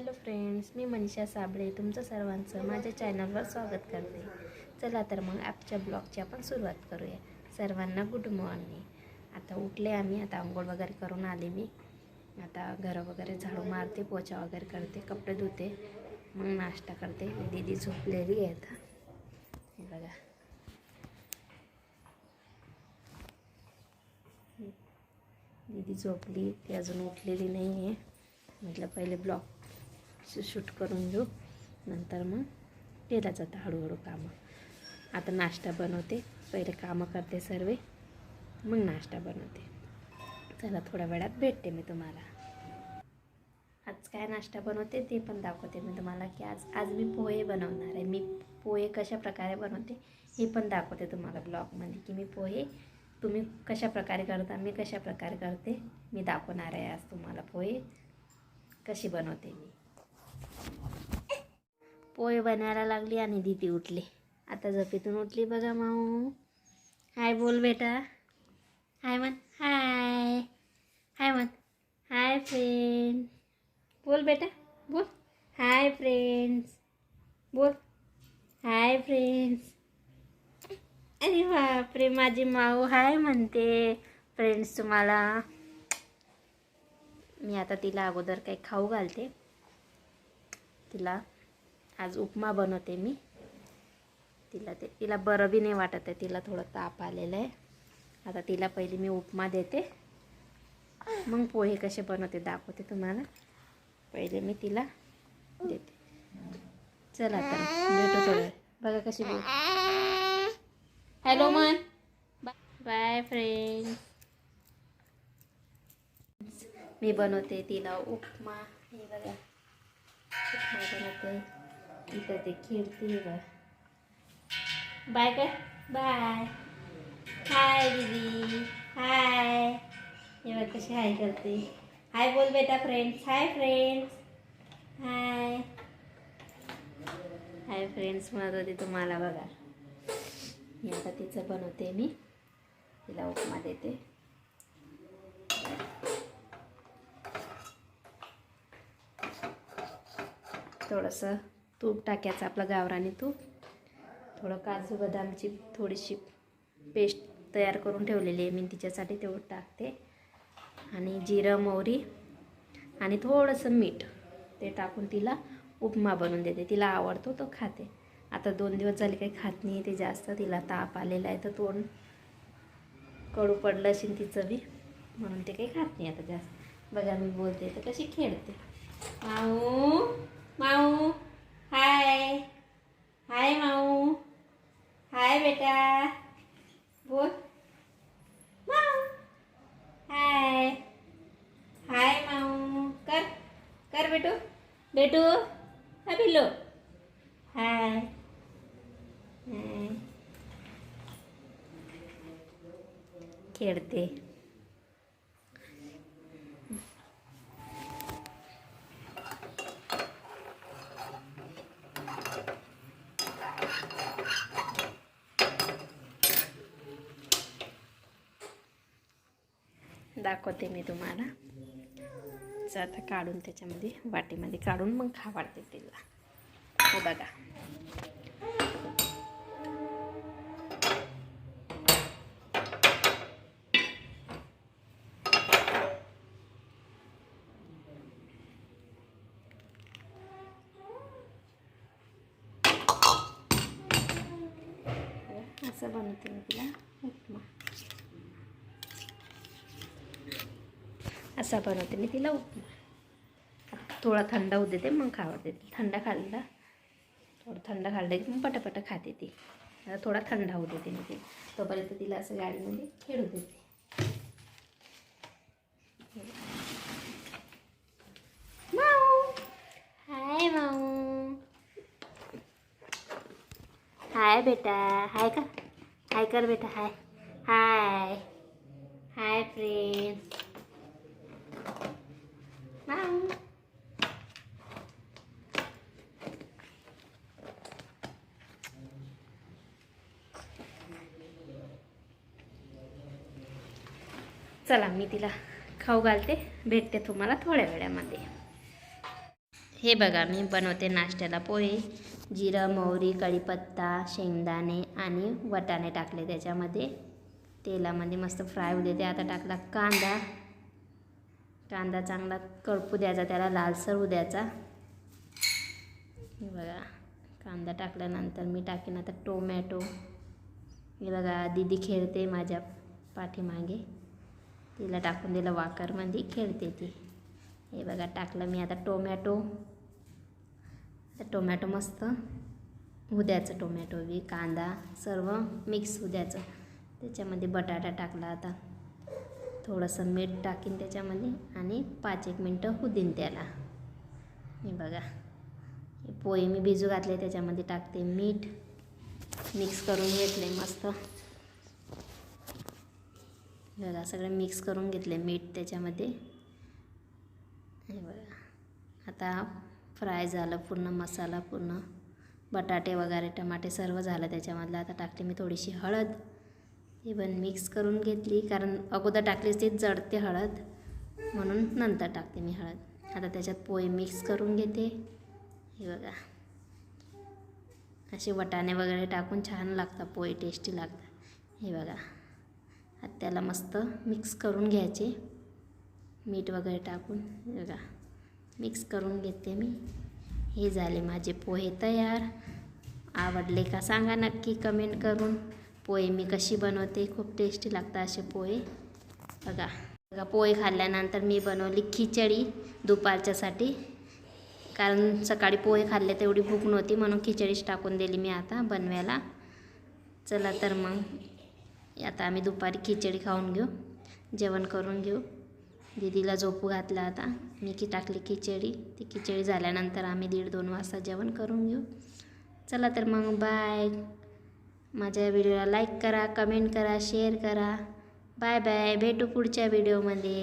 Hello friends मी मनीषा साबळे तुमचं सर्वांचं माझ्या चॅनलवर स्वागत करते. चला तर मग आजच्या ब्लॉगची आपण सुरुवात करूया. सर्वांना गुड मॉर्निंग. आता उठले आम्ही आता आंघोळ वगैरे करून आले मी. आता घरं वगैरे झाडू मारते पोछा वगैरे करते कपडे धुते मग नाश्ता करते. दीदी झोपलेली आहे आता. हे बघा. दीदी झोपली ती अजून उठलेली नाही आहे म्हटलं पहिले ब्लॉग शूट करून घेऊ. नंतर मग केला जातं हळूहळू कामं. आता नाश्ता बनवते. पहिले कामं करते सर्व. मग नाश्ता बनवते. चला थोड्या वेळात भेटते मी तुम्हाला. आज काय नाश्ता बनवते ते पण दाखवते मी तुम्हाला की आज आज मी पोहे बनवणार आहे. मी पोहे कशा प्रकारे बनवते हे पण दाखवते तुम्हाला ब्लॉगमध्ये की मी पोहे तुम्ही कशा प्रकारे करता मी कशा प्रकारे करते मी दाखवणार आहे आज तुम्हाला पोहे कशी बनवते मी. पोहे बनायला लागली आणि दीदी उठली. आता झोपेतून उठली बघा माऊ. हाय बोल बेटा. हाय म्हण. हाय हाय म्हण. हाय फ्रेंड बोल बेटा. बोल. हाय फ्रेंड्स बोल. हाय फ्रेंड्स अरे बापरे माझी माऊ हाय म्हणते. फ्रेंड्स तुम्हाला. मी आता तिला अगोदर काही खाऊ घालते. तिला आज उपमा बनवते मी. तिला ते तिला बरं बी नाही वाटत आहे तिला थोडं ताप आलेलं आहे. आता तिला पहिली मी उपमा देते. मग पोहे कसे बनवते दाखवते तुम्हाला. पहिले मी तिला देते. चला आता भेटू थोडं बघा कशी बोल. हॅलो मन. बाय फ्रेंड मी बनवते तिला उपमा. हे बघा. उपमा बनवते. इथं ते खेळते हे बाय काय बाय. हाय दीदी. हाय हे बघ कशी हाय करते. हाय बोल बेटा friends hi friends hi hi friends म्हणत होती तुम्हाला बघा. मी आता तिचं बनवते मी. तिला उपमा देते. थोडंसं तूप टाकायचं आपलं गावराने तूप. थोडं काजू बदामची थोडीशी पेस्ट तयार करून ठेवलेली आहे मी तिच्यासाठी तेवढं टाकते. आणि जिरं मोहरी आणि थोडंसं मीठ ते टाकून तिला उपमा बनवून देते. तिला आवडतो तो खाते. आता दोन दिवस झाले काही खात नाही ते जास्त. तिला ताप आलेला आहे तर तोंड कडू पडलं असेल तिचं बी म्हणून ते काही खात नाही आता जास्त. बघा मी बोलते तर कशी खेळते. माऊ माऊ. हाय हाय माऊ हाय बेटा बोल माऊ हाय हाय माऊ कर कर बेटू बेटू हा पिल्लू हाय हाय खेळते दाखवते मी तुम्हाला. आता काढून त्याच्यामध्ये वाटीमध्ये काढून मग खा वाटते तिला. हो बघा. हो, असं बनवते मी तिला. उपमा. असा बनवते. मी तिला उपमा थोडा थंड होऊ देते मग खावा देते थंड खाल्ला थोडं थंड खाल्लं की मग पटापट खाते ती. आता थोडा थंड होऊ देते मी ते. तोपर्यंत तिला असं गाडीमध्ये खेळू देते. माऊ! हाय माऊ. हाय बेटा. हाय का? हाय कर बेटा हाय. हाय. हाय फ्रेंड माऊ चला मी तिला खाऊ घालते. भेटते तुम्हाला थोड्या वेळामध्ये. हे बघा मी बनवते नाश्त्याला पोहे. जिरं मोहरी कढीपत्ता शेंगदाणे आणि वटाणे टाकले त्याच्यामध्ये. तेलामध्ये मस्त फ्राय होऊ देते. आता टाकला कांदा. कांदा चांगला कळपू द्यायचा त्याला लालसर होऊ द्यायचा. हे बघा कांदा टाकल्यानंतर मी टाकेन आता टोमॅटो. हे बघा दीदी खेळते माझ्या पाठीमागे. तिला टाकून दिलं वाकरमध्ये म्हणजे खेळते ती. हे बघा टाकलं मी आता टोमॅटो. टोमॅटो मस्त. उद्याचं टोमॅटो बी कांदा सर्व मिक्स होऊ द्यायचं त्याच्यामध्ये बटाटा टाकला आता. थोडंसं मीठ टाकीन त्याच्यामध्ये आणि पाच एक मिनटं होऊ देईन त्याला. हे बघा. हे पोहे मी भिजू घातले त्याच्यामध्ये टाकते मीठ. मिक्स करून घेतले मस्त. बघा सगळं मिक्स करून घेतले मीठ त्याच्यामध्ये. हे बघा. आता फ्राय झालं पूर्ण मसाला पूर्ण. बटाटे वगैरे टमाटे सर्व झालं त्याच्यामधलं. आता टाकली मी थोडीशी हळद. ती पण मिक्स करून घेतली. कारण अगोदर टाकलीच ती जडते हळद. म्हणून नंतर टाकते मी हळद. आता त्याच्यात पोहे मिक्स करून घेते. हे बघा. असे वटाणे वगैरे टाकून छान लागतात. पोहे टेस्टी लागतात. हे बघा. आता त्याला मस्त मिक्स करून घ्यायचे. मीठ वगैरे टाकून. बघा मिक्स करून घेते मी. हे झाले माझे पोहे तयार. आवडले का सांगा नक्की कमेंट करून. पोहे मी कशी बनवते खूप टेस्टी लागतात असे पोहे. बघा बघा पोहे खाल्ल्यानंतर मी बनवली खिचडी दुपारच्यासाठी. कारण सकाळी पोहे खाल्ले तेवढी भूक नव्हती म्हणून खिचडीच टाकून दिली मी आता बनवायला. चला तर मग. आता आम्ही दुपारी खिचडी खाऊन घेऊ जेवण करून घेऊ. दीदीला झोपू घातलं आता. मी की टाकली खिचडी. ती खिचडी झाल्यानंतर आम्ही दीड दोन वाजता जेवण करून घेऊ. चला तर मग बाय. माझ्या व्हिडिओला लाईक करा कमेंट करा शेअर करा. बाय बाय भेटू पुढच्या व्हिडिओमध्ये.